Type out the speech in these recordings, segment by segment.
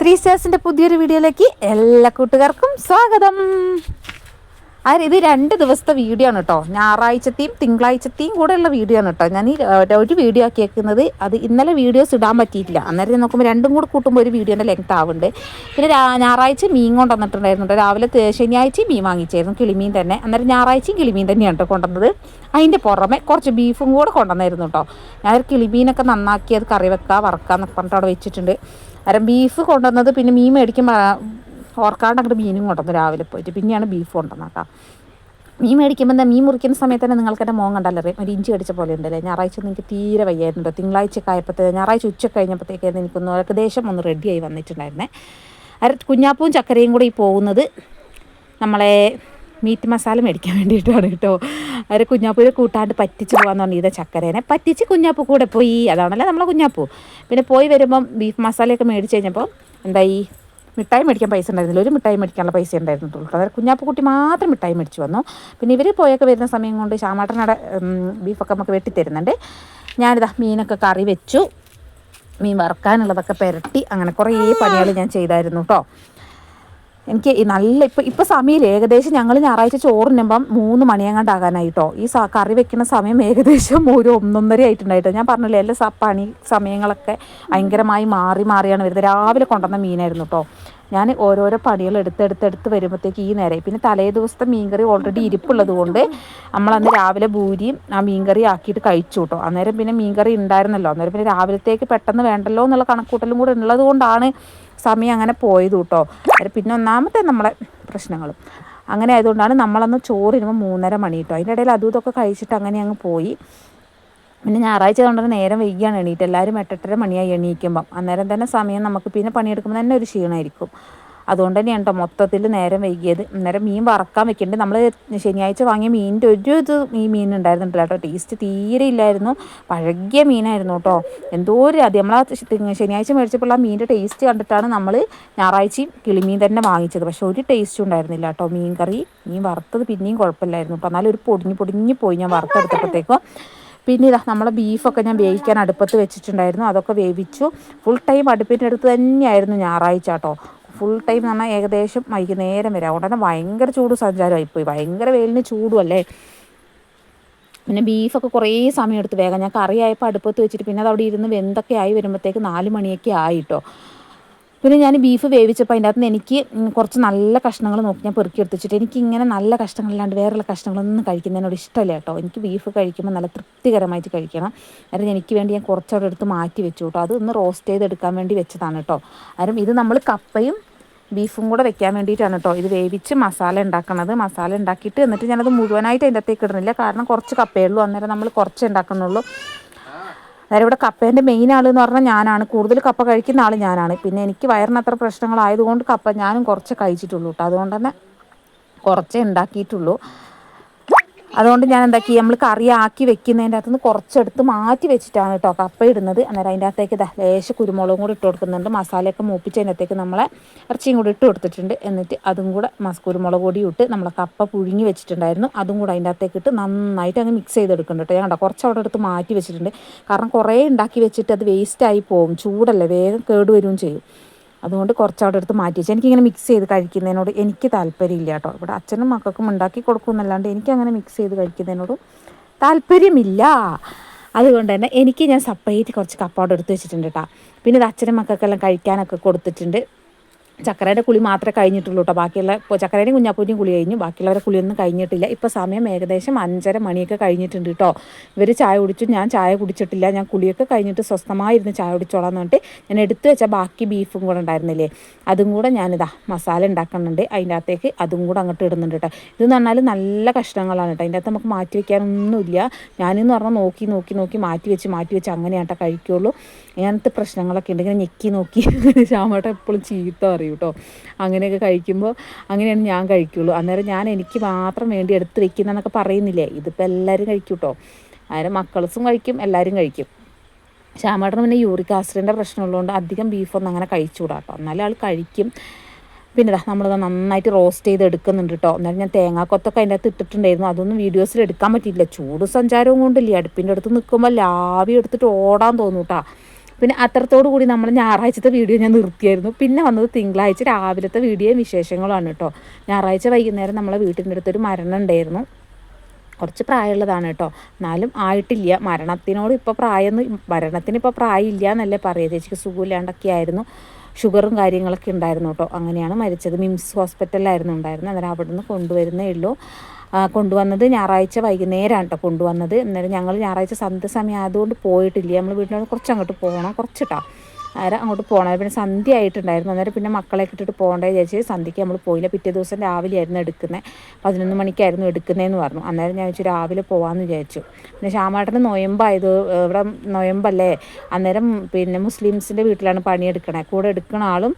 Three പുതിയൊരു വീഡിയോയിലേക്ക് എല്ലാ കൂട്ടുകാർക്കും സ്വാഗതം. ആര് ഇത് രണ്ട് ദിവസത്തെ വീഡിയോ ആണ് കേട്ടോ. ഞായറാഴ്ചത്തെയും തിങ്കളാഴ്ചത്തെയും കൂടെയുള്ള വീഡിയോ ആണ് കേട്ടോ. ഞാൻ ഈ ഒരു വീഡിയോ ആക്കിയേക്കുന്നത് അത് ഇന്നലെ വീഡിയോസ് ഇടാൻ പറ്റിയിട്ടില്ല. അന്നേരം നോക്കുമ്പോൾ രണ്ടും കൂടെ കൂട്ടുമ്പോൾ ഒരു വീഡിയോന്റെ ലെങ്ത് ആവുന്നുണ്ട്. പിന്നെ ഞായറാഴ്ച മീൻ കൊണ്ടുവന്നിട്ടുണ്ടായിരുന്നു രാവിലെ ശനിയാഴ്ച മീൻ വാങ്ങിച്ചായിരുന്നു കിളിമീൻ തന്നെ. അന്നേരം ഞായറാഴ്ചയും കിളിമീൻ തന്നെയാണ് കേട്ടോ കൊണ്ടുവന്നത്. അതിന്റെ പുറമെ കുറച്ച് ബീഫും കൂടെ കൊണ്ടുവന്നായിരുന്നു കേട്ടോ. ഞാനൊരു കിളിമീനൊക്കെ നന്നാക്കി അത് കറി വെക്കുക വറക്കാന്നൊക്കെ പറഞ്ഞിട്ട് അവിടെ വെച്ചിട്ടുണ്ട്. അന്നേരം ബീഫ് കൊണ്ടുവന്നത് പിന്നെ മീൻ മേടിക്കുമ്പോൾ ഓർക്കാണ്ട് അങ്ങോട്ട് മീനും കൊണ്ടുവന്നു രാവിലെ പോയിട്ട്. പിന്നെയാണ് ബീഫ് കൊണ്ടുവന്നത് കേട്ടോ. മീൻ മേടിക്കുമ്പോൾ എന്താ മീൻ മുറിക്കുന്ന സമയത്ത് തന്നെ നിങ്ങൾക്ക് എന്റെ മോൻ കണ്ടല്ലേ ഒരു ഇഞ്ചി അടിച്ച പോലെ ഉണ്ടല്ലേ? ഞായറാഴ്ച നിങ്ങൾക്ക് തീരെ വയ്യായിരുന്നുണ്ടോ തിങ്കളാഴ്ച ആയപ്പോഴത്തേ ഞായറാഴ്ച ഉച്ച കഴിഞ്ഞപ്പോഴത്തേക്കായിരുന്നു എനിക്കൊന്ന് ഏകദേശം ഒന്ന് റെഡിയായി വന്നിട്ടുണ്ടായിരുന്നേ. അര കുഞ്ഞാപ്പവും ചക്കരയും കൂടി പോകുന്നത് നമ്മളെ മീറ്റ് മസാല മേടിക്കാൻ വേണ്ടിയിട്ടാണ് കേട്ടോ. അവർ കുഞ്ഞാപ്പൂരെ കൂട്ടാണ്ട് പറ്റിച്ച് പോകാന്ന് പറഞ്ഞു ഇതാ ചക്കരേനെ. പറ്റിച്ച് കുഞ്ഞാപ്പൂ കൂടെ പോയി. അതാണല്ലോ നമ്മളെ കുഞ്ഞാപ്പൂ. പിന്നെ പോയി വരുമ്പം ബീഫ് മസാലയൊക്കെ മേടിച്ച് കഴിഞ്ഞപ്പോൾ എന്തായി? മിഠായി മേടിക്കാൻ പൈസ ഉണ്ടായിരുന്നില്ല. ഒരു മിഠായി മേടിക്കാനുള്ള പൈസ ഉണ്ടായിരുന്നുള്ളൂ അതായത് കുഞ്ഞാപ്പുകുട്ടി മാത്രം മിഠായി മേടിച്ച് വന്നു. പിന്നെ ഇവർ പോയൊക്കെ വരുന്ന സമയം കൊണ്ട് ശ്യാമാട്ടനടെ ബീഫൊക്കെ നമുക്ക് വെട്ടിത്തരുന്നുണ്ട് ഞാനിതാ മീനൊക്കെ കറി വെച്ചു. മീൻ വറുക്കാനുള്ളതൊക്കെ പുരട്ടി. അങ്ങനെ കുറേ പണികൾ ഞാൻ ചെയ്തായിരുന്നു കേട്ടോ. എനിക്ക് നല്ല ഇപ്പം ഇപ്പം സമയം ഏകദേശം ഞങ്ങൾ ഞായറാഴ്ച ചോറിനുമ്പം മൂന്ന് മണിയങ്ങാണ്ടാകാനായിട്ടോ. ഈ കറി വെക്കുന്ന സമയം ഏകദേശം ഒരു ഒന്നൊന്നര ആയിട്ടുണ്ടായിട്ടോ. ഞാൻ പറഞ്ഞില്ലേ എല്ലാ പണി സമയങ്ങളൊക്കെ ഭയങ്കരമായി മാറി മാറിയാണ് വരുന്നത്. രാവിലെ കൊണ്ടുവന്ന മീനായിരുന്നു കേട്ടോ ഞാൻ ഓരോരോ പണികൾ എടുത്തെടുത്തെടുത്ത് വരുമ്പോഴത്തേക്ക് ഈ നേരെ. പിന്നെ തലേ ദിവസത്തെ മീൻകറി ഓൾറെഡി ഇരിപ്പുള്ളത് കൊണ്ട് നമ്മളന്ന് രാവിലെ ഭൂരിയും ആ മീൻകറി ആക്കിയിട്ട് കഴിച്ചു കേട്ടോ. അന്നേരം പിന്നെ മീൻകറി ഉണ്ടായിരുന്നല്ലോ. അന്നേരം പിന്നെ രാവിലത്തേക്ക് പെട്ടെന്ന് വേണ്ടല്ലോ എന്നുള്ള കണക്കൂട്ടലും കൂടെ ഉള്ളത് കൊണ്ടാണ് സമയം അങ്ങനെ പോയത് കേട്ടോ. പിന്നെ ഒന്നാമത്തെ നമ്മളെ പ്രശ്നങ്ങളും അങ്ങനെ ആയതുകൊണ്ടാണ് നമ്മളന്ന് ചോറിനുമ്പോൾ മൂന്നര മണി കേട്ടോ. അതിന്റെ ഇടയിൽ അതും ഇതൊക്കെ കഴിച്ചിട്ട് അങ്ങനെ അങ്ങ് പോയി. പിന്നെ ഞായറാഴ്ച കൊണ്ടുവന്ന് നേരം വൈകിയാണ് എണീറ്റ്. എല്ലാവരും എട്ടെട്ടര മണിയായി എണീക്കുമ്പം. അന്നേരം തന്നെ സമയം നമുക്ക് പിന്നെ പണിയെടുക്കുമ്പോൾ തന്നെ ഒരു ക്ഷീണമായിരിക്കും അതുകൊണ്ട് തന്നെയാണ് കേട്ടോ മൊത്തത്തിൽ നേരം വൈകിയത്. അന്നേരം മീൻ വറക്കാൻ വെക്കേണ്ടത് നമ്മൾ ശനിയാഴ്ച വാങ്ങിയ മീനിന്റെ ഒരു ഇത് ഈ മീൻ ഉണ്ടായിരുന്നില്ല കേട്ടോ ടേസ്റ്റ് തീരെ ഇല്ലായിരുന്നു. പഴകിയ മീനായിരുന്നു കേട്ടോ എന്തോ ഒരു അത് നമ്മൾ ശനിയാഴ്ച മേടിച്ചപ്പോൾ ആ മീനിന്റെ ടേസ്റ്റ് കണ്ടിട്ടാണ് നമ്മൾ ഞായറാഴ്ചയും കിളിമീൻ തന്നെ വാങ്ങിച്ചത്. പക്ഷേ ഒരു ടേസ്റ്റും ഉണ്ടായിരുന്നില്ല കേട്ടോ മീൻ കറി മീൻ വറുത്തത് പിന്നെയും കുഴപ്പമില്ലായിരുന്നു. കേട്ടോ എന്നാലും ഒരു പൊടിഞ്ഞ് പൊടിഞ്ഞ് പോയി ഞാൻ വറുത്തെടുത്തപ്പോഴത്തേക്കും പിന്നെ ഇതാ നമ്മളെ ബീഫൊക്കെ ഞാൻ വേവിക്കാൻ അടുപ്പത്ത് വെച്ചിട്ടുണ്ടായിരുന്നു. അതൊക്കെ വേവിച്ചു. ഫുൾ ടൈം അടുപ്പിന്റെ അടുത്ത് തന്നെയായിരുന്നു ഞായറാഴ്ച കേട്ടോ. ഫുൾ ടൈം എന്ന് പറഞ്ഞാൽ ഏകദേശം വൈകുന്നേരം വരെ. അതുകൊണ്ട് തന്നെ ഭയങ്കര ചൂട് സഞ്ചാരമായിപ്പോയി ഭയങ്കര വെയിലിന് ചൂടും അല്ലേ? പിന്നെ ബീഫൊക്കെ കുറേ സമയം എടുത്ത് വേഗം. ഞാൻ കറിയായപ്പോൾ അടുപ്പത്ത് വെച്ചിട്ട് പിന്നെ അത് അവിടെ ഇരുന്ന് വെന്തൊക്കെ ആയി വരുമ്പോഴത്തേക്ക് നാല് മണിയൊക്കെ ആയിട്ടോ പിന്നെ ഞാൻ ബീഫ് വേവിച്ചപ്പോൾ അതിന്റെ അകത്ത് നിന്ന് എനിക്ക് കുറച്ച് നല്ല കഷ്ണങ്ങൾ നോക്കി ഞാൻ പെറുക്കി എടുത്തിട്ട് എനിക്ക് ഇങ്ങനെ നല്ല കഷ്ണങ്ങളില്ലാണ്ട് വേറെയുള്ള കഷ്ണങ്ങളൊന്നും കഴിക്കുന്നതിനോട് ഇഷ്ടമല്ല കേട്ടോ. എനിക്ക് ബീഫ് കഴിക്കുമ്പോൾ നല്ല തൃപ്തികരമായിട്ട് കഴിക്കണം. അതായത് എനിക്ക് വേണ്ടി ഞാൻ കുറച്ചവിടെ എടുത്ത് മാറ്റി വെച്ചു കേട്ടോ. അത് ഒന്ന് റോസ്റ്റ് ചെയ്തെടുക്കാൻ വേണ്ടി വെച്ചതാണ് കേട്ടോ. കാരണം ഇത് നമ്മൾ കപ്പയും ബീഫും കൂടെ വെക്കാൻ വേണ്ടിയിട്ടാണ് കേട്ടോ. ഇത് വേവിച്ച് മസാല ഉണ്ടാക്കുന്നത് മസാല ഉണ്ടാക്കിയിട്ട് എന്നിട്ട് ഞാനത് മുഴുവനായിട്ട് അതിന്റെ അകത്തേക്ക് ഇടുന്നില്ല. കാരണം കുറച്ച് കപ്പയുള്ളൂ അന്നേരം നമ്മൾ കുറച്ച് ഉണ്ടാക്കുന്നുള്ളൂ. അന്നേരം ഇവിടെ കപ്പേന്റെ മെയിൻ ആൾ എന്ന് പറഞ്ഞാൽ ഞാനാണ്. കൂടുതൽ കപ്പ കഴിക്കുന്ന ആൾ ഞാനാണ്. പിന്നെ എനിക്ക് വയറിന് അത്ര പ്രശ്നങ്ങളായതുകൊണ്ട് കപ്പ ഞാനും കുറച്ച് കഴിച്ചിട്ടുള്ളൂ കേട്ടോ. അതുകൊണ്ട് തന്നെ കുറച്ചേ ഉണ്ടാക്കിയിട്ടുള്ളൂ. അതുകൊണ്ട് ഞാൻ എന്താക്കി നമ്മൾ കറി ആക്കി വെക്കുന്നതിന്റെ അകത്തുനിന്ന് കുറച്ചെടുത്ത് മാറ്റി വെച്ചിട്ടാണ് കേട്ടോ കപ്പ ഇടുന്നത്. അന്നേരം അതിന്റെ അകത്തേക്ക് ലേശ കുരുമുളകും കൂടി ഇട്ട് കൊടുക്കുന്നുണ്ട്. മസാലയൊക്കെ മൂപ്പിച്ച് അതിനകത്തേക്ക് നമ്മളെ ഇറച്ചിയും കൂടി ഇട്ട് കൊടുത്തിട്ടുണ്ട്. എന്നിട്ട് അതും കൂടെ മസ് കുരുമുളക് പൊടി ഇട്ട് നമ്മളെ കപ്പ പുഴുങ്ങി വെച്ചിട്ടുണ്ടായിരുന്നു. അതും കൂടെ അതിന്റെ അകത്തേക്ക് ഇട്ട് നന്നായിട്ട് അങ്ങ് മിക്സ് ചെയ്തെടുക്കുന്നുണ്ട് കേട്ടോ. ഞാൻ കണ്ടോ കുറച്ച് അവിടെ എടുത്ത് മാറ്റി വെച്ചിട്ടുണ്ട്. കാരണം കുറേ ഉണ്ടാക്കി വെച്ചിട്ട് അത് വേസ്റ്റായി പോകും. ചൂടല്ലേ വേഗം കേടുവരും ചെയ്യും. അതുകൊണ്ട് കുറച്ച് അവിടെ എടുത്ത് മാറ്റി വെച്ചു എനിക്കിങ്ങനെ മിക്സ് ചെയ്ത് കഴിക്കുന്നതിനോട് എനിക്ക് താല്പര്യമില്ല കേട്ടോ. ഇവിടെ അച്ഛനും മക്കൾക്കും ഉണ്ടാക്കി കൊടുക്കുമെന്നല്ലാണ്ട് എനിക്കങ്ങനെ മിക്സ് ചെയ്ത് കഴിക്കുന്നതിനോട് താല്പര്യമില്ല. അതുകൊണ്ട് തന്നെ എനിക്ക് ഞാൻ സെപ്പറേറ്റ് കുറച്ച് കപ്പ അവിടെ എടുത്ത് വെച്ചിട്ടുണ്ട് കേട്ടോ. പിന്നെ ഇത് അച്ഛനും മക്കൾക്കെല്ലാം കഴിക്കാനൊക്കെ കൊടുത്തിട്ടുണ്ട്. ചക്കരയുടെ കുളി മാത്രമേ കഴിഞ്ഞിട്ടുള്ളൂ കേട്ടോ. ബാക്കിയുള്ള ചക്കരയുടെയും കുഞ്ഞാപ്പൂന്റെയും കുളി കഴിഞ്ഞു. ബാക്കിയുള്ളവരെ കുളിയൊന്നും കഴിഞ്ഞിട്ടില്ല. ഇപ്പോൾ സമയം ഏകദേശം അഞ്ചര മണിയൊക്കെ കഴിഞ്ഞിട്ടുണ്ട് കേട്ടോ. ഇവർ ചായ കുടിച്ചു. ഞാൻ ചായ കുടിച്ചിട്ടില്ല. ഞാൻ കുളിയൊക്കെ കഴിഞ്ഞിട്ട് സ്വസ്ഥമായിരുന്ന് ചായ കുടിച്ചോളാം എന്ന് പറഞ്ഞിട്ട് ഞാൻ എടുത്തു വെച്ച ബാക്കി ബീഫും കൂടെ ഉണ്ടായിരുന്നില്ലേ? അതും കൂടെ ഞാനിതാ മസാല ഉണ്ടാക്കുന്നുണ്ട്. അതിന്റെ അകത്തേക്ക് അതും കൂടെ അങ്ങോട്ട് ഇടുന്നുണ്ട് കേട്ടോ. ഇതെന്ന് പറഞ്ഞാൽ നല്ല കഷ്ണങ്ങളാണ് കേട്ടോ. അതിന്റെ അകത്ത് നമുക്ക് മാറ്റി വയ്ക്കാനൊന്നുമില്ല ഞാനെന്ന് പറഞ്ഞാൽ നോക്കി നോക്കി നോക്കി മാറ്റി വെച്ച് മാറ്റി വെച്ച് അങ്ങനെയാട്ടോ കഴിക്കുള്ളൂ. അങ്ങനത്തെ പ്രശ്നങ്ങളൊക്കെ ഉണ്ട്. ഇങ്ങനെ ഞെക്കി നോക്കി ശ്യാമേട്ട എപ്പോഴും ചീത്ത പറയും കേട്ടോ. അങ്ങനെയൊക്കെ കഴിക്കുമ്പോൾ അങ്ങനെയാണ് ഞാൻ കഴിക്കുള്ളൂ. അന്നേരം ഞാൻ എനിക്ക് മാത്രം വേണ്ടി എടുത്ത് വെക്കുന്നതെന്നൊക്കെ പറയുന്നില്ലേ? ഇതിപ്പോൾ എല്ലാവരും കഴിക്കും കേട്ടോ. അന്നേരം മക്കൾസും കഴിക്കും എല്ലാവരും കഴിക്കും. ശ്യാമേട്ടന് പിന്നെ യൂറിക് ആസിഡിന്റെ പ്രശ്നമുള്ളതുകൊണ്ട് അധികം ബീഫൊന്നും അങ്ങനെ കഴിച്ചുകൂടാ കേട്ടോ. എന്നാലും ആൾ കഴിക്കും. പിന്നെ ഇതാ നമ്മളിത് നന്നായിട്ട് റോസ്റ്റ് ചെയ്ത് എടുക്കുന്നുണ്ട് കേട്ടോ. എന്നാലും ഞാൻ തേങ്ങാക്കൊത്തൊക്കെ അതിന്റെ അകത്ത് ഇട്ടിട്ടുണ്ടായിരുന്നു. അതൊന്നും വീഡിയോസിൽ എടുക്കാൻ പറ്റിയില്ല. ചൂട് സഞ്ചാരവും കൊണ്ടില്ലേ? അടുപ്പിന്റെ അടുത്ത് നിൽക്കുമ്പോൾ ലാവി എടുത്തിട്ട് ഓടാൻ തോന്നൂട്ടാ. പിന്നെ അത്രത്തോടു കൂടി നമ്മൾ ഞായറാഴ്ചത്തെ വീഡിയോ ഞാൻ നിർത്തിയായിരുന്നു. പിന്നെ വന്നത് തിങ്കളാഴ്ച രാവിലത്തെ വീഡിയോയും വിശേഷങ്ങളാണ് കേട്ടോ. ഞായറാഴ്ച വൈകുന്നേരം നമ്മളെ വീട്ടിന്റെ അടുത്തൊരു മരണം ഉണ്ടായിരുന്നു. കുറച്ച് പ്രായമുള്ളതാണ് കേട്ടോ. എന്നാലും ആയിട്ടില്ല. മരണത്തിനോട് ഇപ്പോൾ പ്രായം മരണത്തിന് ഇപ്പോൾ പ്രായമില്ല എന്നല്ലേ പറയുക. ചേച്ചിക്ക് സുഖമില്ലാണ്ടൊക്കെ ആയിരുന്നു. ഷുഗറും കാര്യങ്ങളൊക്കെ ഉണ്ടായിരുന്നു കേട്ടോ. അങ്ങനെയാണ് മരിച്ചത്. മിംസ് ഹോസ്പിറ്റലിലായിരുന്നു ഉണ്ടായിരുന്നത്. അന്നേരം അവിടെ നിന്ന് കൊണ്ടുവരുന്നേ ഉള്ളൂ. കൊണ്ടുവന്നത് ഞായറാഴ്ച വൈകുന്നേരമാണ് കേട്ടോ കൊണ്ടുവന്നത്. എന്നാലും ഞങ്ങൾ ഞായറാഴ്ച സന്ധ്യ സമയം ആയതുകൊണ്ട് പോയിട്ടില്ല. നമ്മൾ വീട്ടിനോട് കുറച്ച് അങ്ങോട്ട് പോകണം കുറച്ചിട്ടാ. അന്നേരം അങ്ങോട്ട് പോകണം പിന്നെ സന്ധ്യ ആയിട്ടുണ്ടായിരുന്നു. അന്നേരം പിന്നെ മക്കളെ ഇട്ടിട്ട് പോകണ്ടേ ചേച്ചി സന്ധ്യയ്ക്ക് നമ്മൾ പോയില്ല. പിറ്റേ ദിവസം രാവിലെ ആയിരുന്നു എടുക്കുന്നത് പതിനൊന്ന് മണിക്കായിരുന്നു എടുക്കുന്നതെന്ന് പറഞ്ഞു. അന്നേരം ഞാൻ വെച്ചു രാവിലെ പോകാമെന്ന് വിചാരിച്ചു. പിന്നെ ശ്യാമാട്ടന് നൊയമ്പായത് ഇവിടെ നൊയമ്പല്ലേ? അന്നേരം പിന്നെ മുസ്ലിംസിന്റെ വീട്ടിലാണ് പണിയെടുക്കണേ. കൂടെ എടുക്കുന്ന ആളും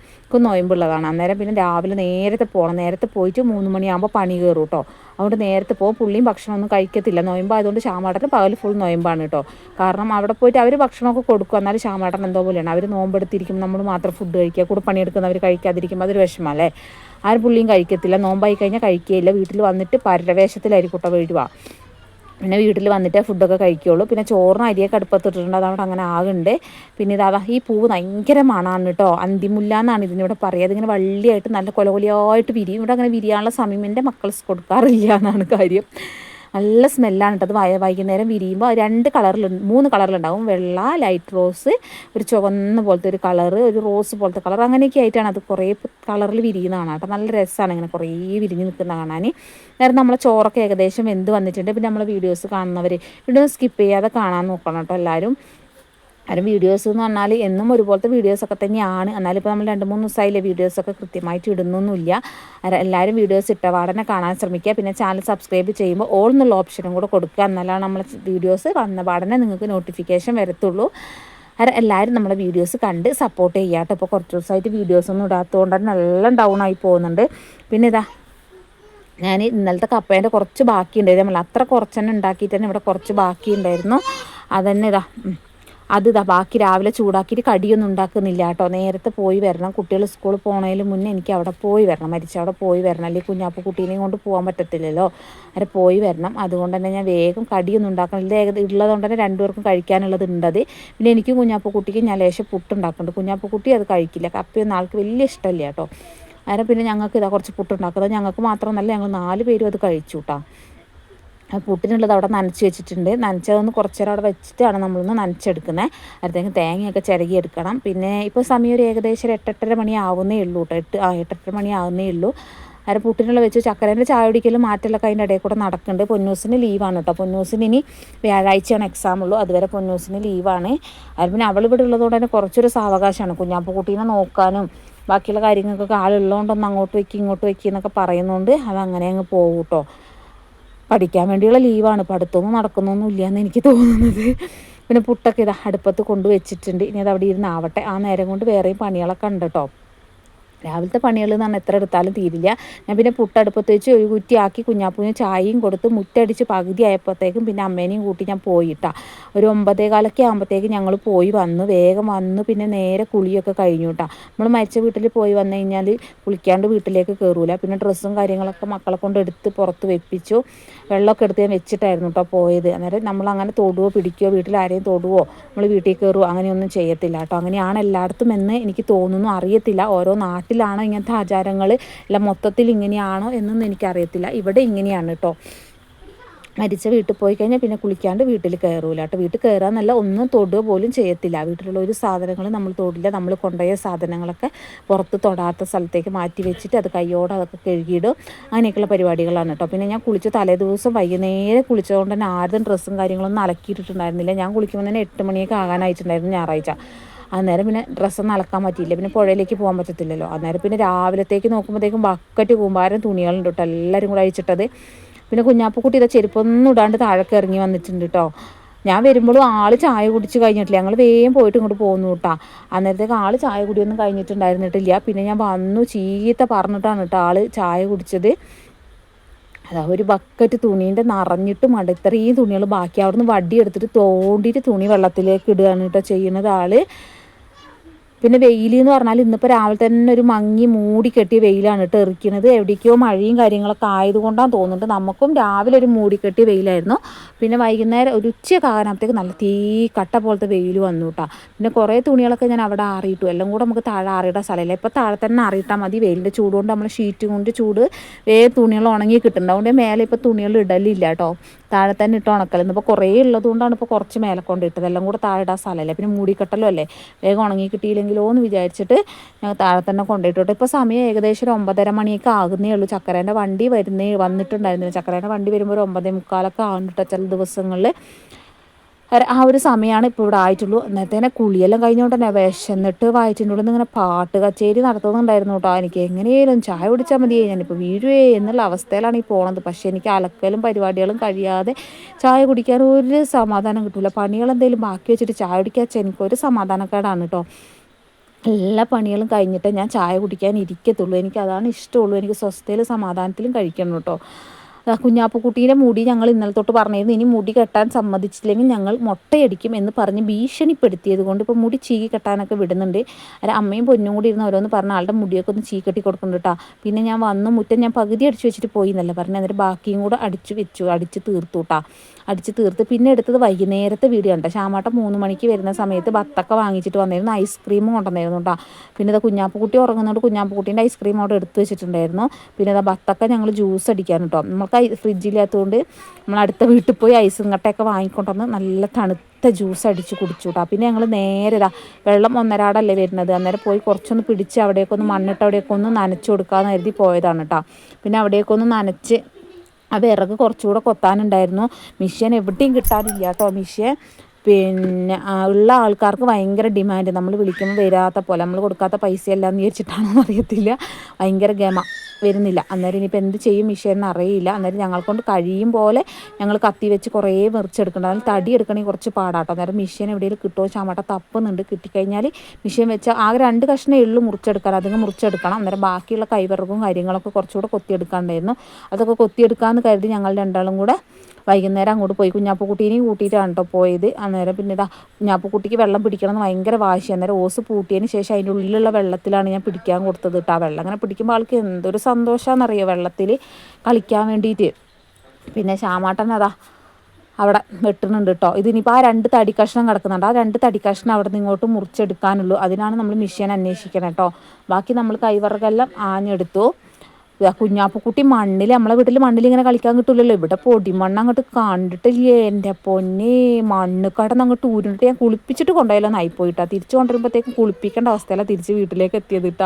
നൊയമ്പുള്ളതാണ്. അന്നേരം പിന്നെ രാവിലെ നേരത്തെ പോകണം നേരത്തെ പോയിട്ട് മൂന്ന് മണിയാകുമ്പോൾ പണി കയറും കേട്ടോ അതുകൊണ്ട് നേരത്തെ പോകും പുള്ളിയും ഭക്ഷണമൊന്നും കഴിക്കത്തില്ല. നൊയമ്പായതുകൊണ്ട് ശ്യാമാട്ടന് പകൽ ഫുൾ നോയമ്പാണ് കേട്ടോ കാരണം അവിടെ പോയിട്ട് അവർ ഭക്ഷണമൊക്കെ കൊടുക്കും. എന്നാലും ശ്യാമാട്ടൻ എന്തോ പോലെയാണ്. അവർ നോമ്പെടുത്തിരിക്കും നമ്മൾ മാത്രം ഫുഡ് കഴിക്കുക. കൂടെ പണിയെടുക്കുന്നവർ കഴിക്കാതിരിക്കും അതൊരു വിഷമല്ലേ ആരും പുള്ളിയും കഴിക്കത്തില്ല. നോമ്പായി കഴിഞ്ഞാൽ കഴിക്കുകയില്ല വീട്ടിൽ വന്നിട്ട് പരവേശത്തിലായിരിക്കും കേട്ടോ വീഴുക പിന്നെ വീട്ടിൽ വന്നിട്ട് ഫുഡൊക്കെ കഴിക്കുകയുള്ളൂ പിന്നെ ചോറിന് അരിയൊക്കെ അടുപ്പത്തിട്ടിട്ടുണ്ട്. അതവിടെ അങ്ങനെ ആകുന്നുണ്ട് പിന്നെ ഇതാ ഈ പൂവ് ഭയങ്കര മണമാണ് കേട്ടോ അന്തിമുല്ല എന്നാണ് ഇതിനിവിടെ പറയുക. അതിങ്ങനെ വള്ളിയായിട്ട് നല്ല കൊലകൊലിയായിട്ട് വിരിയും. ഇവിടെ അങ്ങനെ വിരിയാനുള്ള സമയം എന്റെ മക്കൾ കൊടുക്കാറില്ല എന്നാണ് കാര്യം. നല്ല സ്മെല്ലാണ് കേട്ടോ അത് വൈകുന്നേരം വിരിയുമ്പോൾ രണ്ട് കളറിൽ മൂന്ന് കളറിലുണ്ടാവും വെള്ള ലൈറ്റ് റോസ് ഒരു ചുവന്ന പോലത്തെ ഒരു കളറ് ഒരു റോസ് പോലത്തെ കളർ അങ്ങനെയൊക്കെ ആയിട്ടാണ് അത് കുറേ കളറിൽ വിരിയുന്നതാണ് കേട്ടോ നല്ല രസമാണ് ഇങ്ങനെ കുറേ വിരിഞ്ഞ് നിൽക്കുന്ന കാണാൻ. നേരം നമ്മളെ ചോറൊക്കെ ഏകദേശം എന്ത് വന്നിട്ടുണ്ട്. പിന്നെ നമ്മളെ വീഡിയോസ് കാണുന്നവർ വീഡിയോ സ്കിപ്പ് ചെയ്യാതെ കാണാൻ നോക്കണം കേട്ടോ എല്ലാവരും ആരും വീഡിയോസ് എന്ന് പറഞ്ഞാൽ എന്നും ഒരുപോലത്തെ വീഡിയോസൊക്കെ തന്നെയാണ്. എന്നാലും ഇപ്പോൾ നമ്മൾ രണ്ട് മൂന്ന് ദിവസമായില്ലേ വീഡിയോസൊക്കെ കൃത്യമായിട്ട് ഇടുന്നൊന്നുമില്ല. എല്ലാവരും വീഡിയോസ് ഇട്ടപാടനെ കാണാൻ ശ്രമിക്കുക. പിന്നെ ചാനൽ സബ്സ്ക്രൈബ് ചെയ്യുമ്പോൾ ഓൾ എന്നുള്ള ഓപ്ഷനും കൂടെ കൊടുക്കുക. എന്നാലാണ് നമ്മൾ വീഡിയോസ് വന്ന പാടനെ നിങ്ങൾക്ക് നോട്ടിഫിക്കേഷൻ വരത്തുള്ളൂ. അത് എല്ലാവരും നമ്മളെ വീഡിയോസ് കണ്ട് സപ്പോർട്ട് ചെയ്യാട്ടോ ഇപ്പോൾ കുറച്ച് ദിവസമായിട്ട് വീഡിയോസൊന്നും ഇടാത്തതുകൊണ്ട് നല്ല ഡൗൺ ആയി പോകുന്നുണ്ട്. പിന്നെ ഇതാ ഞാൻ ഇന്നലത്തെ കപ്പേന്റെ കുറച്ച് ബാക്കി ഉണ്ടായിരുന്നു നമ്മൾ അത്ര കുറച്ചെണ്ണം ഉണ്ടാക്കിയിട്ട് തന്നെ ഇവിടെ കുറച്ച് ബാക്കി ഉണ്ടായിരുന്നു അതന്നെ ഇതാ അത് ബാക്കി രാവിലെ ചൂടാക്കിയിട്ട് കടിയൊന്നും ഉണ്ടാക്കുന്നില്ല കേട്ടോ. നേരത്തെ പോയി വരണം. കുട്ടികൾ സ്കൂളിൽ പോണതിന് മുന്നേ എനിക്ക് അവിടെ പോയി വരണം. മരിച്ച അവിടെ പോയി വരണം. അല്ലെങ്കിൽ കുഞ്ഞാപ്പ് കുട്ടീനെയും കൊണ്ട് പോകാൻ പറ്റത്തില്ലല്ലോ. അവരെ പോയി വരണം. അതുകൊണ്ട് തന്നെ ഞാൻ വേഗം കടിയൊന്നും ഉണ്ടാക്കണം. ഇത് ഏകദേശം ഉള്ളതുകൊണ്ട് തന്നെ രണ്ടുപേർക്കും കഴിക്കാനുള്ളത് ഉണ്ടത്. പിന്നെ എനിക്കും കുഞ്ഞാപ്പ് കുട്ടിക്ക് ഞാൻ ലേശം പുട്ടുണ്ടാക്കുന്നുണ്ട് കുഞ്ഞാപ്പ് കുട്ടി അത് കഴിക്കില്ല. കപ്പയൊന്നും ആൾക്ക് വലിയ ഇഷ്ടമില്ല കേട്ടോ. അതിനെ പിന്നെ ഞങ്ങൾക്ക് ഇതാ കുറച്ച് പുട്ടുണ്ടാക്കുന്നത് ഞങ്ങൾക്ക് മാത്രമല്ല ഞങ്ങൾ നാല് പേരും അത് കഴിച്ചു കേട്ടോ. പുട്ടിനുള്ളത് അവിടെ നനച്ച് വെച്ചിട്ടുണ്ട്. നനച്ചതൊന്ന് കുറച്ച് നേരം അവിടെ വെച്ചിട്ടാണ് നമ്മളൊന്ന് നനച്ചെടുക്കുന്നത് അടുത്തേക്ക് തേങ്ങയൊക്കെ ചിരകി എടുക്കണം പിന്നെ ഇപ്പോൾ സമയം ഒരു ഏകദേശം ഒരു എട്ടെട്ടര മണി ആവുന്നേ ഉള്ളൂ കേട്ടോ എട്ട് ആ എട്ടെട്ടര മണി ആവുന്നേ ഉള്ളൂ. അര പുട്ടിനുള്ള വെച്ച്. ചക്കരേന്റെ ചായ കുടിക്കലും മാറ്റലൊക്കെ അതിന്റെ ഇടയിൽ കൂടെ നടക്കുന്നുണ്ട്. പൊന്നൂസിന് ലീവാണ് കേട്ടോ പൊന്നൂസിന് ഇനി വ്യാഴാഴ്ചയാണ് എക്സാം ഉള്ളൂ. അതുവരെ പൊന്നൂസിന് ലീവാണ്. അത് പിന്നെ അവൾ ഇവിടെ ഉള്ളതുകൊണ്ട് തന്നെ കുറച്ചൊരു സാവകാശമാണ്. കുഞ്ഞാപ്പ കുട്ടീനെ നോക്കാനും ബാക്കിയുള്ള കാര്യങ്ങൾക്കൊക്കെ ആളുള്ളതുകൊണ്ടൊന്ന് അങ്ങോട്ട് വയ്ക്കും ഇങ്ങോട്ട് വയ്ക്കും എന്നൊക്കെ പറയുന്നതുകൊണ്ട് അത് അങ്ങനെ അങ്ങ് പോകും കേട്ടോ പഠിക്കാൻ വേണ്ടിയുള്ള ലീവാണ്. പഠിത്തമൊന്നും നടക്കുന്നൊന്നുമില്ല എന്ന് എനിക്ക് തോന്നുന്നത്. പിന്നെ പുട്ടൊക്കെ ഇത് അടുപ്പത്ത് കൊണ്ടുവച്ചിട്ടുണ്ട്. ഇനി അത് അവിടെ ഇരുന്നാവട്ടെ ആ നേരം കൊണ്ട് വേറെയും പണികളൊക്കെ ഉണ്ട് കേട്ടോ രാവിലത്തെ പണികൾ എന്ന് എത്ര എടുത്താലും തീരില്ല. ഞാൻ പിന്നെ പുട്ടടുപ്പത്ത് വെച്ച് ഒരു കുറ്റിയാക്കി കുഞ്ഞാപ്പൂവിന് ചായയും കൊടുത്ത് മുറ്റടിച്ച് പകുതി ആയപ്പോഴത്തേക്കും പിന്നെ അമ്മേനെയും കൂട്ടി ഞാൻ പോയിട്ടാ. ഒരു ഒമ്പതേ കാലൊക്കെ ആകുമ്പോഴത്തേക്കും ഞങ്ങൾ പോയി വന്നു. വേഗം വന്നു. പിന്നെ നേരെ കുളിയൊക്കെ കഴിഞ്ഞു കേട്ടോ നമ്മൾ മരിച്ച വീട്ടിൽ പോയി വന്നു കഴിഞ്ഞാൽ കുളിക്കാണ്ട് വീട്ടിലേക്ക് കയറൂല. പിന്നെ ഡ്രസ്സും കാര്യങ്ങളൊക്കെ മക്കളെ കൊണ്ട് എടുത്ത് പുറത്ത് വെപ്പിച്ചു. വെള്ളമൊക്കെ എടുത്ത് ഞാൻ വെച്ചിട്ടായിരുന്നു കേട്ടോ പോയത്. അന്നേരം നമ്മൾ അങ്ങനെ തൊടുവോ പിടിക്കുകയോ വീട്ടിൽ ആരെയും തൊടുവോ നമ്മൾ വീട്ടിൽ കയറുമോ അങ്ങനെയൊന്നും ചെയ്യത്തില്ല കേട്ടോ അങ്ങനെയാണ് എല്ലായിടത്തും എന്ന് എനിക്ക് തോന്നുന്നു. അറിയത്തില്ല. ഓരോ നാട്ടിൽ നാട്ടിലാണോ ഇങ്ങനത്തെ ആചാരങ്ങൾ അല്ല മൊത്തത്തിൽ ഇങ്ങനെയാണോ എന്നൊന്നും എനിക്കറിയത്തില്ല. ഇവിടെ ഇങ്ങനെയാണ് കേട്ടോ മരിച്ച വീട്ടിൽ പോയി കഴിഞ്ഞാൽ പിന്നെ കുളിക്കാണ്ട് വീട്ടിൽ കയറൂല കേട്ടോ വീട്ടിൽ കയറാന്നല്ല ഒന്നും തൊടുക പോലും ചെയ്യത്തില്ല. വീട്ടിലുള്ള ഒരു സാധനങ്ങൾ നമ്മൾ തൊടില്ല. നമ്മൾ കൊണ്ടുപോയ സാധനങ്ങളൊക്കെ പുറത്ത് തൊടാത്ത സ്ഥലത്തേക്ക് മാറ്റി വെച്ചിട്ട് അത് കയ്യോടെ അതൊക്കെ കഴുകിയിടും. അങ്ങനെയൊക്കെയുള്ള പരിപാടികളാണ് കേട്ടോ പിന്നെ ഞാൻ കുളിച്ച് തലേ ദിവസം വൈകുന്നേരം കുളിച്ചതുകൊണ്ട് തന്നെ ആരും ഡ്രസ്സും കാര്യങ്ങളൊന്നും അലക്കിയിട്ടുണ്ടായിരുന്നില്ല ഞാൻ കുളിക്കുമ്പോൾ തന്നെ എട്ട് മണിയൊക്കെ ആകാനായിട്ടുണ്ടായിരുന്നു ഞായറാഴ്ച. അന്നേരം പിന്നെ ഡ്രസ്സൊന്നും അലക്കാൻ പറ്റിയില്ല. പിന്നെ പുഴയിലേക്ക് പോകാൻ പറ്റത്തില്ലല്ലോ. അന്നേരം പിന്നെ രാവിലത്തേക്ക് നോക്കുമ്പോഴത്തേക്കും ബക്കറ്റ് കൂമ്പാരം തുണികളുണ്ട് കേട്ടോ എല്ലാവരും കൂടെ അഴിച്ചിട്ടത്. പിന്നെ കുഞ്ഞാപ്പക്കുട്ടി ഇതാ ചെരുപ്പൊന്നും ഇടാണ്ട് താഴേക്ക് ഇറങ്ങി വന്നിട്ടുണ്ട് കേട്ടോ ഞാൻ വരുമ്പോഴും ആൾ ചായ കുടിച്ച് കഴിഞ്ഞിട്ടില്ല. ഞങ്ങൾ വേഗം പോയിട്ട് ഇങ്ങോട്ട് പോകുന്നു കേട്ടോ അന്നേരത്തേക്ക് ആൾ ചായ കുടിയൊന്നും കഴിഞ്ഞിട്ടുണ്ടായിരുന്നിട്ടില്ല. പിന്നെ ഞാൻ വന്നു ചീത്ത പറഞ്ഞിട്ടാണ് കേട്ടോ ആൾ ചായ കുടിച്ചത്. അതാ ഒരു ബക്കറ്റ് തുണീന്റെ നിറഞ്ഞിട്ട് മണ്ട ഇത്രയും തുണികൾ ബാക്കി അവിടുന്ന് വടി എടുത്തിട്ട് തോണ്ടിയിട്ട് തുണി വെള്ളത്തിലേക്ക് ഇടുകയാണ് കേട്ടോ ചെയ്യുന്നത് ആൾ പിന്നെ വെയിൽ എന്ന് പറഞ്ഞാൽ ഇന്നിപ്പോൾ രാവിലെ തന്നെ ഒരു മങ്ങി മൂടി കെട്ടിയ വെയിലാണ് കേട്ടോ എറിക്കുന്നത്. എവിടേക്കോ മഴയും കാര്യങ്ങളൊക്കെ ആയതുകൊണ്ടാണ് തോന്നുന്നുണ്ട്. നമുക്കും രാവിലെ ഒരു മൂടി കെട്ടിയ വെയിലായിരുന്നു. പിന്നെ വൈകുന്നേരം ഒരു ഉച്ചയൊക്കെ ആകാനത്തേക്ക് നല്ല തീ കട്ട പോലത്തെ വെയിൽ വന്നു കേട്ടോ. പിന്നെ കുറേ തുണികളൊക്കെ ഞാൻ അവിടെ ആറിയിട്ടു. എല്ലാം കൂടെ നമുക്ക് താഴെ ആറിയിടാൻ സ്ഥലമില്ല. ഇപ്പോൾ താഴെ തന്നെ ആറിയിട്ടാൽ മതി. വെയിലിന്റെ ചൂട് കൊണ്ട് നമ്മൾ ഷീറ്റ് കൊണ്ട് ചൂട് വേ തുണികൾ ഉണങ്ങി കിട്ടുന്നുണ്ട്. അതുകൊണ്ട് മേലെ ഇപ്പോൾ തുണികൾ ഇടലില്ല കേട്ടോ. താഴെ തന്നെ ഇട്ട് ഉണക്കൽ ഇന്നിപ്പോൾ കുറേ ഉള്ളതുകൊണ്ടാണ് ഇപ്പോൾ കുറച്ച് മേലെ കൊണ്ട് ഇട്ടത്. എല്ലാം കൂടെ താഴെ ഇടാൻ സ്ഥലമില്ല. പിന്നെ മൂടിക്കെട്ടലും അല്ലേ? വേഗം ഉണങ്ങി കിട്ടിയില്ലെങ്കിലോ എന്ന് വിചാരിച്ചിട്ട് ഞങ്ങൾ താഴെ തന്നെ കൊണ്ടുപോയിട്ടോ ഇപ്പോൾ സമയം ഏകദേശം ഒരു ഒമ്പതര മണിയൊക്കെ ആകുന്നേ ഉള്ളൂ. ചക്കരേന്റെ വണ്ടി വരുന്നേ വന്നിട്ടുണ്ടായിരുന്നു ചക്കരേന്റെ വണ്ടി വരുമ്പോൾ ഒരു ഒമ്പതേ മുക്കാലൊക്കെ ആകുന്നുണ്ട് ചില ദിവസങ്ങളിൽ ആ ഒരു സമയമാണ് ഇപ്പോൾ ഇവിടെ ആയിട്ടുള്ളൂ. തന്നെ കുളിയെല്ലാം കഴിഞ്ഞുകൊണ്ട് തന്നെ വിശന്നിട്ട് വയറ്റിന്റെ ഉള്ളിൽ ഇങ്ങനെ പാട്ട് കച്ചേരി നടത്തുന്നുണ്ടായിരുന്നു കേട്ടോ എനിക്ക് എങ്ങനെയാലും ചായ കുടിച്ചാൽ മതിയേ ഞാനിപ്പോൾ വീഴുവേ എന്നുള്ള അവസ്ഥയിലാണ് ഈ പോണത്. പക്ഷേ എനിക്ക് അലക്കലും പരിപാടികളും കഴിയാതെ ചായ കുടിക്കാൻ ഒരു സമാധാനം കിട്ടില്ല പണികൾ എന്തെങ്കിലും ബാക്കി വെച്ചിട്ട് ചായ കുടിക്കാൻ വെച്ചാൽ എനിക്കൊരു സമാധാനക്കേടാണ് കേട്ടോ എല്ലാ പണികളും കഴിഞ്ഞിട്ട് ഞാൻ ചായ കുടിക്കാൻ ഇരിക്കത്തുള്ളൂ. എനിക്ക് അതാണ് ഇഷ്ടമുള്ളൂ. എനിക്ക് സ്വസ്ഥയിലും സമാധാനത്തിലും കഴിക്കണം കേട്ടോ. കുഞ്ഞാപ്പുക്കുട്ടീന്റെ മുടി ഞങ്ങൾ ഇന്നലെ തൊട്ട് പറഞ്ഞിരുന്നു. ഇനി മുടി കെട്ടാൻ സമ്മതിച്ചില്ലെങ്കിൽ ഞങ്ങൾ മുട്ടയടിക്കും എന്ന് പറഞ്ഞ് ഭീഷണിപ്പെടുത്തിയത് കൊണ്ട് ഇപ്പോൾ മുടി ചീകി കെട്ടാനൊക്കെ വിടുന്നുണ്ട്. അല്ല അമ്മയും പൊന്നും കൂടി ഇരുന്ന് ഓരോന്ന് പറഞ്ഞ ആളുടെ മുടിയൊക്കെ ഒന്ന് ചീ കെട്ടി കൊടുക്കുന്നുണ്ട് കേട്ടോ. പിന്നെ ഞാൻ വന്ന് മുറ്റം ഞാൻ പകുതി അടിച്ചു വെച്ചിട്ട് പോയി എന്നല്ല പറഞ്ഞു. എന്നിട്ട് ബാക്കിയും കൂടെ അടിച്ചു വെച്ചു. അടിച്ച് തീർത്തു കേട്ടോ. അടിച്ച് തീർത്ത് പിന്നെ എടുത്തത് വൈകുന്നേരത്തെ വീഡിയോ ഉണ്ട് ശ്യാമാട്ട മൂന്ന് മണിക്ക് വരുന്ന സമയത്ത് ബത്തൊക്കെ വാങ്ങിച്ചിട്ട് വന്നിരുന്നു. ഐസ്ക്രീമും കൊണ്ടുവന്നിരുന്നു കേട്ടോ. പിന്നെ ഇത് കുഞ്ഞാപ്പുക്കുട്ടി ഉറങ്ങുന്നതുകൊണ്ട് കുഞ്ഞാപ്പുക്കുട്ടീന്റെ ഐസ്ക്രീം അവിടെ എടുത്ത് വെച്ചിട്ടുണ്ടായിരുന്നു. പിന്നെ ഇതാ ബത്തൊക്കെ ഞങ്ങൾ ജ്യൂസ് അടിക്കാൻ കേട്ടോ. നമുക്ക് ഫ്രിഡ്ജില്ലാത്തതുകൊണ്ട് നമ്മൾ അടുത്ത വീട്ടിൽ പോയി ഐസും കട്ടയൊക്കെ വാങ്ങിക്കൊണ്ടുവന്ന് നല്ല തണുത്ത ജ്യൂസ് അടിച്ച് കുടിച്ചു കേട്ടോ പിന്നെ ഞങ്ങൾ നേരെ ഇതാ വെള്ളം ഒന്നരാടല്ലേ വരുന്നത്. അന്നേരം പോയി കുറച്ചൊന്ന് പിടിച്ച് അവിടെയൊക്കെ ഒന്ന് മണ്ണിട്ട് അവിടെയൊക്കെ ഒന്ന് നനച്ചു കൊടുക്കാമെന്ന് കരുതി പോയതാണ് കേട്ടോ പിന്നെ അവിടെയൊക്കെ അവിടേക്കൊന്ന് നനച്ച് ആ വിറക് കുറച്ചുകൂടെ കൊത്താനുണ്ടായിരുന്നു. മിഷ്യൻ എവിടെയും കിട്ടാനില്ല കേട്ടോ മിഷ്യൻ. പിന്നെ ഉള്ള ആൾക്കാർക്ക് ഭയങ്കര ഡിമാൻഡ്. നമ്മൾ വിളിക്കുമ്പോൾ വരാത്ത പോലെ നമ്മൾ കൊടുക്കാത്ത പൈസയല്ല എന്ന് വിചാരിച്ചിട്ടാണോ അറിയത്തില്ല. ഭയങ്കര ഗമ. വരുന്നില്ല. അന്നേരം ഇനിയിപ്പോൾ എന്ത് ചെയ്യും മിഷീൻ അറിയില്ല. അന്നേരം ഞങ്ങൾക്കൊണ്ട് കഴിയും പോലെ ഞങ്ങൾ കത്തി വെച്ച് കുറേ മെറിച്ചെടുക്കണം അതിൽ തടി എടുക്കണമെങ്കിൽ കുറച്ച് പാടാട്ടോ. അന്നേരം മിഷീൻ എവിടെയെങ്കിലും കിട്ടുമോ ചാമട്ട തപ്പുന്നുണ്ട്. കിട്ടിക്കഴിഞ്ഞാൽ മിഷീൻ വെച്ച് ആകെ രണ്ട് കഷ്ണേ ഉള്ളു മുറിച്ചെടുക്കാൻ. അതിന് മുറിച്ചെടുക്കണം. അന്നേരം ബാക്കിയുള്ള കൈവിറകും കാര്യങ്ങളൊക്കെ കുറച്ചുകൂടെ കൊത്തിയെടുക്കാണ്ടായിരുന്നു. അതൊക്കെ കൊത്തിയെടുക്കാമെന്ന് കരുതി ഞങ്ങൾ രണ്ടാളും കൂടെ വൈകുന്നേരം അങ്ങോട്ട് പോയി. കുഞ്ഞാപ്പുക്കുട്ടീനെയും കൂട്ടിയിട്ടാണ് കേട്ടോ പോയത്. അന്നേരം പിന്നെ ഇതാ കുഞ്ഞാപ്പുക്കുട്ടിക്ക് വെള്ളം പിടിക്കണം എന്ന് ഭയങ്കര വാശി അന്നേരം ഓസ് പൂട്ടിയതിന് ശേഷം അതിന്റെ ഉള്ളിലുള്ള വെള്ളത്തിലാണ് ഞാൻ പിടിക്കാൻ കൊടുത്തത് കേട്ടോ വെള്ളം അങ്ങനെ പിടിക്കുമ്പോൾ ആൾക്ക് എന്തൊരു സന്തോഷമാണെന്നറിയോ വെള്ളത്തിൽ കളിക്കാൻ വേണ്ടിയിട്ട് പിന്നെ ശ്യാമാട്ടൻ അതാ അവിടെ വെട്ടുന്നുണ്ട് കേട്ടോ ഇതിനിപ്പോൾ ആ രണ്ട് തടി കഷ്ണം കിടക്കുന്നുണ്ട്. ആ രണ്ട് തടി കഷ്ണം അവിടെ നിന്ന് ഇങ്ങോട്ട് മുറിച്ചെടുക്കാനുള്ളൂ. അതിനാണ് നമ്മൾ മിഷ്യൻ അന്വേഷിക്കണം കേട്ടോ ബാക്കി നമ്മൾ കൈവറകെല്ലാം ആഞ്ഞെടുത്തു. കുഞ്ഞാപ്പുക്കുട്ടി മണ്ണിൽ നമ്മളെ വീട്ടിൽ മണ്ണിൽ ഇങ്ങനെ കളിക്കാൻ കിട്ടില്ലല്ലോ ഇവിടെ പൊടിമണ്ണ് അങ്ങോട്ട് കണ്ടിട്ടില്ലേ? എന്റെ പൊന്നെ മണ്ണ് കടന്ന് അങ്ങോട്ട് ഊരിട്ട് ഞാൻ കുളിപ്പിച്ചിട്ട് കൊണ്ടുപോയല്ലോ നായിപ്പോയിട്ടാ തിരിച്ചു കൊണ്ടുവരുമ്പോഴത്തേക്കും കുളിപ്പിക്കേണ്ട അവസ്ഥയല്ല തിരിച്ച് വീട്ടിലേക്ക് എത്തിയത്